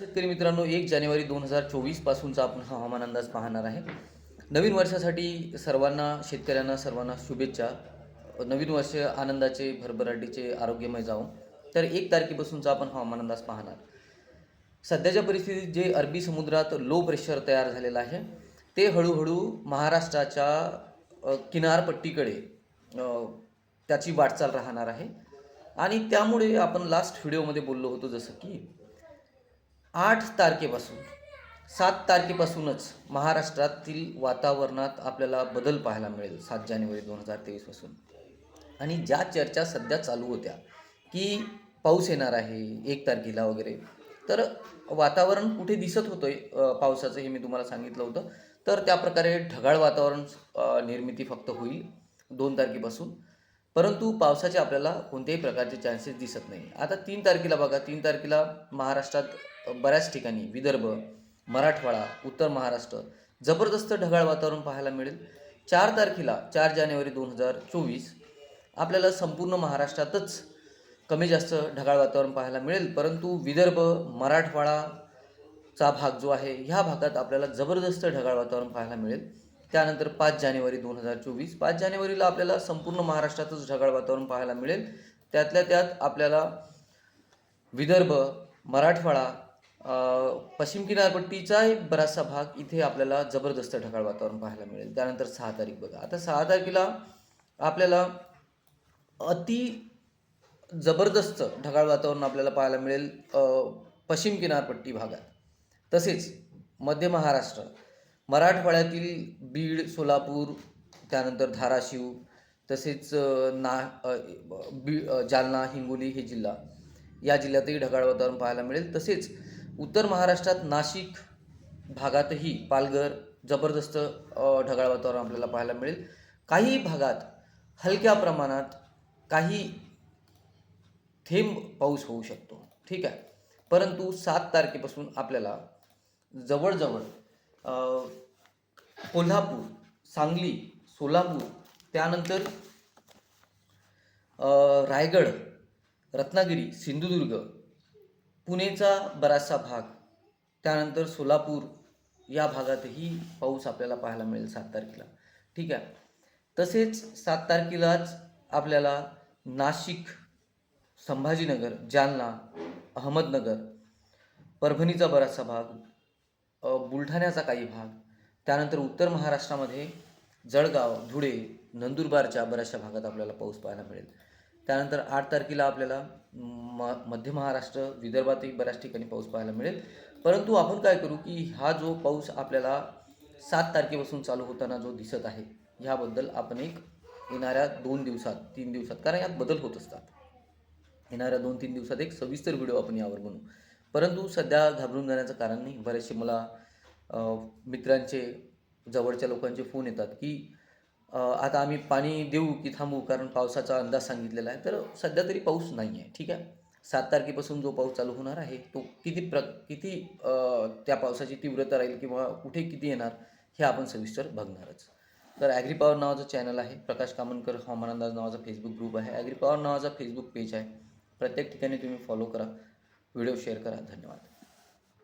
शेतकरी मित्रांनो एक जानेवारी दोन हजार चोवीस पासूनचा आपण हवामान अंदाज पाहणार आहे. नवीन वर्षासाठी सर्वांना शेतकऱ्यांना सर्वांना शुभेच्छा. नवीन वर्ष आनंदाचे भरभराटीचे आरोग्यमय जावो. तर एक तारखेपासूनचा आपण हवामान अंदाज पाहणार. सध्याच्या परिस्थितीत जे अरबी समुद्रात लो प्रेशर तयार झालेलं आहे ते हळूहळू महाराष्ट्राच्या किनारपट्टीकडे त्याची वाटचाल राहणार आहे. आणि त्यामुळे आपण लास्ट व्हिडिओमध्ये बोललो होतो जसं की आठ तारखेपासून सात तारखेपासूनच महाराष्ट्रातील वातावरणात आपल्याला बदल पाहायला मिळेल सात जानेवारी दोन हजार तेवीसपासून. आणि ज्या चर्चा सध्या चालू होत्या की पाऊस येणार आहे एक तारखेला वगैरे तर वातावरण कुठे दिसत होतं पावसाचं हे मी तुम्हाला सांगितलं होतं तर त्या प्रकारे ढगाळ वातावरण निर्मिती फक्त होईल दोन तारखेपासून. परंतु पावसाचे आपल्याला कोणत्याही प्रकारचे चान्सेस दिसत नाही. आता तीन तारखेला बघा तीन तारखेला महाराष्ट्रात बऱ्याच ठिकाणी विदर्भ मराठवाडा उत्तर महाराष्ट्र जबरदस्त ढगाळ वातावरण पाहायला मिळेल. चार तारखेला चार जानेवारी दोन हजार चोवीस आपल्याला संपूर्ण महाराष्ट्रातच कमी जास्त ढगाळ वातावरण पाहायला मिळेल. परंतु विदर्भ मराठवाडाचा भाग जो आहे ह्या भागात आपल्याला जबरदस्त ढगाळ वातावरण पाहायला मिळेल. त्यानंतर पाच जानेवारी दोन हजार चोवीस. पाच जानेवारीला आपल्याला संपूर्ण महाराष्ट्रातच ढगाळ वातावरण पाहायला मिळेल. त्यातल्या त्यात आपल्याला विदर्भ मराठवाडा पश्चिम किनारपट्टीचाही बराचसा भाग इथे आपल्याला जबरदस्त ढगाळ वातावरण पाहायला मिळेल. त्यानंतर सहा तारीख बघा. आता सहा तारखेला आपल्याला अति जबरदस्त ढगाळ वातावरण आपल्याला पाहायला मिळेल पश्चिम किनारपट्टी भागात. तसेच मध्य महाराष्ट्र मराठवाड्यातील बीड सोलापूर त्यानंतर धाराशिव तसेच ना बी जालना हिंगोली हे जिल्हा. या जिल्ह्यातही ढगाळ वातावरण पाहायला मिळेल. तसेच उत्तर महाराष्ट्रात नाशिक भागातही पालघर जबरदस्त ढगाळ वातावरण आपल्याला पाहायला मिळेल. काही भागात हलक्या प्रमाणात काही थेंब पाऊस होऊ शकतो. ठीक आहे? परंतु सात तारखेपासून आपल्याला जवळजवळ कोल्हापूर सांगली सोलापूर त्यानंतर रायगड रत्नागिरी सिंधुदुर्ग पुणेचा बराचसा भाग त्यानंतर सोलापूर या भागातही पाऊस आपल्याला पाहायला मिळेल सात तारखेला. ठीक आहे? तसेच सात तारखेलाच आपल्याला नाशिक संभाजीनगर जालना अहमदनगर परभणीचा बराचसा भाग बुलढाण्याचा काही भाग. त्यानंतर उत्तर महाराष्ट्रामध्ये जळगाव धुळे नंदुरबारच्या बऱ्याचशा भागात आपल्याला पाऊस पाहायला मिळेल. त्यानंतर आठ तारखेला आपल्याला म मध्य महाराष्ट्र विदर्भातही बऱ्याच ठिकाणी पाऊस पाहायला मिळेल. परंतु आपण काय करू की हा जो पाऊस आपल्याला सात तारखेपासून चालू होताना जो दिसत आहे ह्याबद्दल आपण एक येणाऱ्या दोन दिवसात तीन दिवसात कारण यात बदल होत असतात. येणाऱ्या दोन तीन दिवसात एक सविस्तर व्हिडिओ आपण यावर बनवू. परंतु सध्या घाबरून जाण्याचं कारण नाही. बरेचसे मला मित्रांचे जवळच्या लोकांचे फोन येतात की आता आम्ही पाणी देऊ की थांबू? कारण पावसाचा अंदाज सांगितलेला आहे. तर सध्या तरी पाऊस नाही आहे ठीक आहे? सात तारखेपासून जो पाऊस चालू होणार आहे तो किती प्र किती त्या पावसाची तीव्रता राहील किंवा कुठे किती येणार हे आपण सविस्तर बघणारच. तर ॲग्री पॉवर नावाचं चॅनल आहे. प्रकाश कामनकर हवामान अंदाज नावाचा फेसबुक ग्रुप आहे. ॲग्री पॉवर नावाचा फेसबुक पेज आहे. प्रत्येक ठिकाणी तुम्ही फॉलो करा. व्हिडिओ शेअर करा. धन्यवाद.